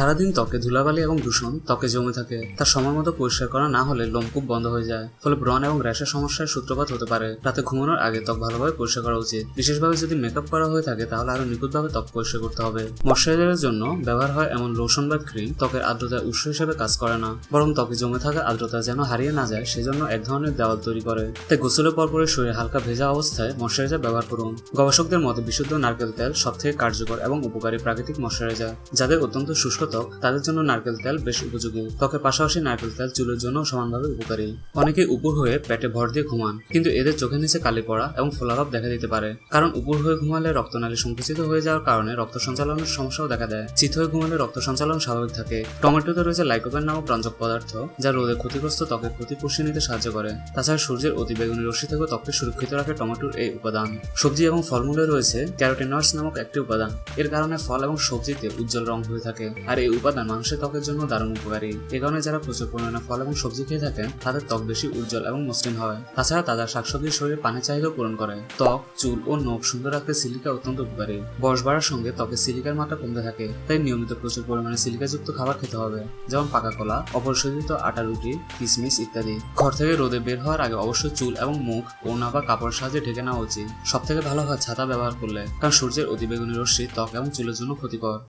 সারাদিন ত্বকে ধুলাবালি এবং দূষণ, ত্বকে জমে থাকে, তার সময় মতো পরিষ্কার করা না হলে লোমকূপ বন্ধ হয়ে যায়। ফলে ব্রণ এবং র্যাশের সমস্যার সূত্রপাত হতে পারে। রাতে ঘুমানোর আগে ত্বক ভালোভাবে পরিষ্কার করা উচিত। বিশেষভাবে যদি মেকআপ করা হয়ে থাকে, তাহলে আরও নিখুঁতভাবে ত্বক পরিষ্কার করতে হবে। ময়শ্চারাইজারের জন্য ব্যবহার হয় এমন লোশন বা ক্রিম ত্বকের আর্দ্রতার উৎস হিসেবে কাজ করে না। বরং ত্বকে জমে থাকা আর্দ্রতা যেন হারিয়ে না যায়, সেজন্য এক ধরনের দেওয়াল তৈরি করে। তাই গোসলের পরপরে শরীরে হালকা ভেজা অবস্থায় ময়শ্চারাইজার ব্যবহার করুন। গবেষকদের মতে, বিশুদ্ধ নারকেল তেল সবথেকে কার্যকর এবং উপকারী প্রাকৃতিক ময়শ্চারাইজার, যাদের অত্যন্ত শুষ্ক ত্বক তাদের জন্য নারকেল তেল বেশ উপযোগী। ত্বকের পাশাপাশি নারকেল তেল চুলের জন্য সমানভাবে উপকারী। অনেকে উপর হয়ে পেটে ভর দিয়ে ঘুমান, কিন্তু এদের চোখের নিচে কালি পড়া এবং ফোলাভাব দেখা দিতে পারে। কারণ উপর হয়ে ঘুমালে রক্তনালী সংকুচিত হয়ে যাওয়ার কারণে রক্ত সঞ্চালনের সমস্যাও দেখা দেয়। চিত হয়ে ঘুমালে রক্ত সঞ্চালন স্বাভাবিক থাকে। টমেটোতে রয়েছে লাইকোপেন নামক রঞ্জক পদার্থ, যা রোদে ক্ষতিগ্রস্ত ত্বকের ক্ষতি পুষিয়ে নিতে সাহায্য করে। তাছাড়া সূর্যের অতিবেগুনি রশ্মি থেকে ত্বককে সুরক্ষিত রাখে টমেটোর এই উপাদান। সবজি এবং ফলমূলে রয়েছে ক্যারোটিনয়েডস নামক একটি উপাদান। এর কারণে ফল এবং সবজিতে উজ্জ্বল রং হয়ে থাকে। আর এই উপাদান মানুষের ত্বকের জন্য দারুণ উপকারী। এ কারণে যারা প্রচুর পরিমাণে ফল এবং সবজি খেয়ে থাকেন, তাদের ত্বক বেশি উজ্জ্বল এবং মসৃণ হয় তাছাড়া তাজা শাকসবজি শরীরে পানির চাহিদা পূরণ করে। ত্বক, চুল ও নখ সুন্দর রাখতে সিলিকা অত্যন্ত উপকারী। বয়স বাড়ার সঙ্গে ত্বকে সিলিকার মাত্রা কমতে থাকে, তাই নিয়মিত প্রচুর পরিমাণে সিলিকাযুক্ত খাবার খেতে হবে, যেমন পাকা কলা, অপরিশোধিত আটা রুটি কিশমিশ ইত্যাদি। ঘর থেকে রোদে বের হওয়ার আগে অবশ্যই চুল এবং মুখ, ওড়না বা কাপড়ের সাহায্যে ঢেকে নেওয়া উচিত। সব থেকে ভালো হয় ছাতা ব্যবহার করলে, কারণ সূর্যের অতিবেগুনি রশ্মি ত্বক এবং চুলের জন্য ক্ষতিকর।